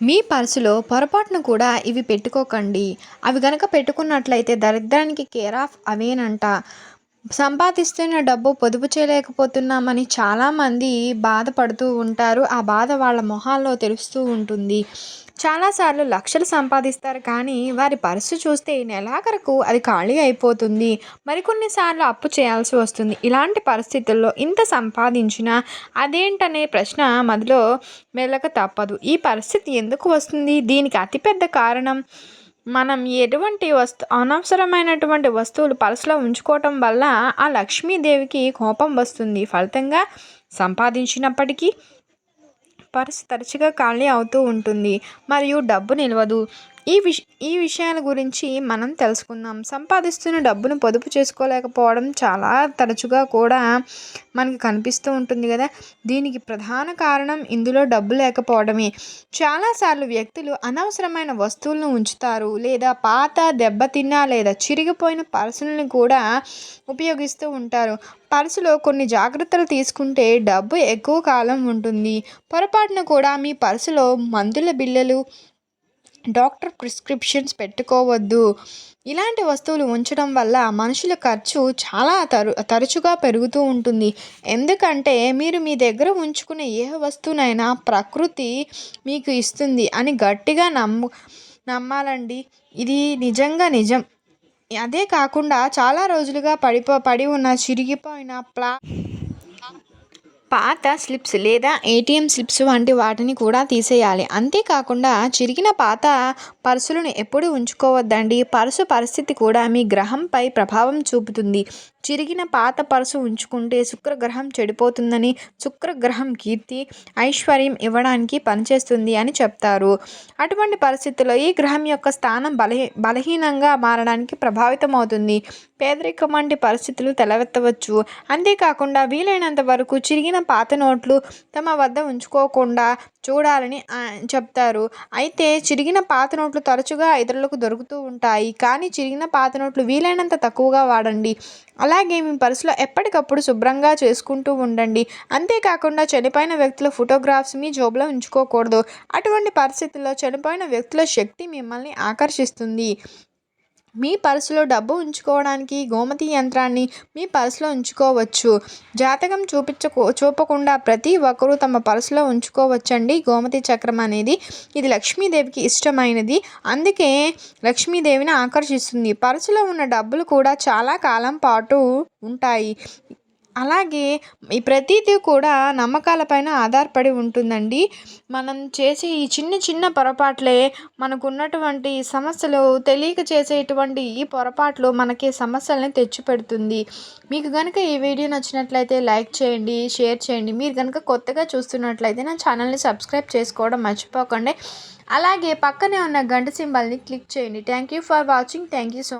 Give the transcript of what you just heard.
మీ పర్సులో పొరపాటున కూడా ఇవి పెట్టుకోకండి. అవి గనక పెట్టుకున్నట్లయితే దరిద్రానికి కేర్ ఆఫ్ అవేనంట. సంపాదిస్తున్న డబ్బు పొదుపు చేయలేకపోతున్నామని చాలామంది బాధపడుతూ ఉంటారు. ఆ బాధ వాళ్ళ మొహాల్లో తెలుస్తూ ఉంటుంది. చాలాసార్లు లక్షలు సంపాదిస్తారు కానీ వారి పర్సు చూస్తే నెలాఖరకు అది ఖాళీ అయిపోతుంది. మరికొన్నిసార్లు అప్పు చేయాల్సి వస్తుంది. ఇలాంటి పరిస్థితుల్లో ఇంత సంపాదించినా అదేంటనే ప్రశ్న మదిలో మెల్లక తప్పదు. ఈ పరిస్థితి ఎందుకు వస్తుంది? దీనికి అతిపెద్ద కారణం మనం ఎటువంటి వస్తు అనవసరమైనటువంటి వస్తువులు పర్సులో ఉంచుకోవటం వల్ల ఆ లక్ష్మీదేవికి కోపం వస్తుంది. ఫలితంగా సంపాదించినప్పటికీ పర్స్ తరచుగా ఖాళీ అవుతూ ఉంటుంది. మరియు డబ్బు నిలవదు. ఈ విష ఈ విషయాల గురించి మనం తెలుసుకుందాం. సంపాదిస్తున్న డబ్బును పొదుపు చేసుకోలేకపోవడం చాలా తరచుగా కూడా మనకి కనిపిస్తూ ఉంటుంది కదా. దీనికి ప్రధాన కారణం ఇందులో డబ్బు లేకపోవడమే. చాలాసార్లు వ్యక్తులు అనవసరమైన వస్తువులను ఉంచుతారు లేదా పాత దెబ్బతిన్న లేదా చిరిగిపోయిన పర్సులను కూడా ఉపయోగిస్తూ ఉంటారు. పర్సులో కొన్ని జాగ్రత్తలు తీసుకుంటే డబ్బు ఎక్కువ కాలం ఉంటుంది. పొరపాటున కూడా మీ పర్సులో మందుల బిల్లలు డాక్టర్ ప్రిస్క్రిప్షన్స్ పెట్టుకోవద్దు. ఇలాంటి వస్తువులు ఉంచడం వల్ల మనుషుల ఖర్చు చాలా తరు తరచుగా పెరుగుతూ ఉంటుంది. ఎందుకంటే మీరు మీ దగ్గర ఉంచుకునే ఏ వస్తువునైనా ప్రకృతి మీకు ఇస్తుంది అని గట్టిగా నమ్ము నమ్మాలండి. ఇది నిజంగా నిజం. అదే కాకుండా చాలా రోజులుగా పడిపో పడి ఉన్న చిరిగిపోయిన ప్లా పాత స్లిప్స్ లేదా ఏటీఎం స్లిప్స్ వంటి వాటిని కూడా తీసేయాలి. అంతేకాకుండా చిరిగిన పాత పర్సులను ఎప్పుడు ఉంచుకోవద్దండి. పర్సు పరిస్థితి కూడా మీ గ్రహంపై ప్రభావం చూపుతుంది. చిరిగిన పాత పర్సు ఉంచుకుంటే శుక్రగ్రహం చెడిపోతుందని శుక్రగ్రహం కీర్తి ఐశ్వర్యం ఇవ్వడానికి పనిచేస్తుంది అని చెప్తారు. అటువంటి పరిస్థితుల్లో ఈ గ్రహం యొక్క స్థానం బలహీ బలహీనంగా మారడానికి ప్రభావితం అవుతుంది పేదరికం వంటి పరిస్థితులు తెలవెత్తవచ్చు. అంతేకాకుండా వీలైనంత వరకు చిరిగిన పాత నోట్లు తమ వద్ద ఉంచుకోకుండా చూడాలని చెప్తారు. అయితే చిరిగిన పాత నోట్లు తరచుగా ఇతరులకు దొరుకుతూ ఉంటాయి. కానీ చిరిగిన పాత నోట్లు వీలైనంత తక్కువగా వాడండి. అలాగే మీ పర్సులో ఎప్పటికప్పుడు శుభ్రంగా చేసుకుంటూ ఉండండి. అంతేకాకుండా చనిపోయిన వ్యక్తుల ఫోటోగ్రాఫ్స్ మీ జోబులో ఉంచుకోకూడదు. అటువంటి పరిస్థితుల్లో చనిపోయిన వ్యక్తుల శక్తి మిమ్మల్ని ఆకర్షిస్తుంది. మీ పర్సులో డబ్బు ఉంచుకోవడానికి గోమతి యంత్రాన్ని మీ పర్సులో ఉంచుకోవచ్చు. జాతకం చూపించకో చూపకుండా ప్రతి ఒక్కరూ తమ పర్సులో ఉంచుకోవచ్చండి గోమతి చక్రం అనేది. ఇది లక్ష్మీదేవికి ఇష్టమైనది. అందుకే లక్ష్మీదేవిని ఆకర్షిస్తుంది. పర్సులో ఉన్న డబ్బులు కూడా చాలా కాలం పాటు ఉంటాయి. అలాగే ఈ ప్రతీది కూడా నమ్మకాలపైన ఆధారపడి ఉంటుందండి. మనం చేసే ఈ చిన్న చిన్న పొరపాట్లే మనకు ఉన్నటువంటి సమస్యలు తెలియక చేసేటువంటి ఈ పొరపాట్లు మనకి సమస్యలని తెచ్చిపెడుతుంది. మీకు కనుక ఈ వీడియో నచ్చినట్లయితే లైక్ చేయండి షేర్ చేయండి. మీరు కనుక కొత్తగా చూస్తున్నట్లయితే నా ఛానల్ని సబ్స్క్రైబ్ చేసుకోవడం మర్చిపోకండి. అలాగే పక్కనే ఉన్న గంట సింబల్ని క్లిక్ చేయండి. Thank you for watching. Thank you so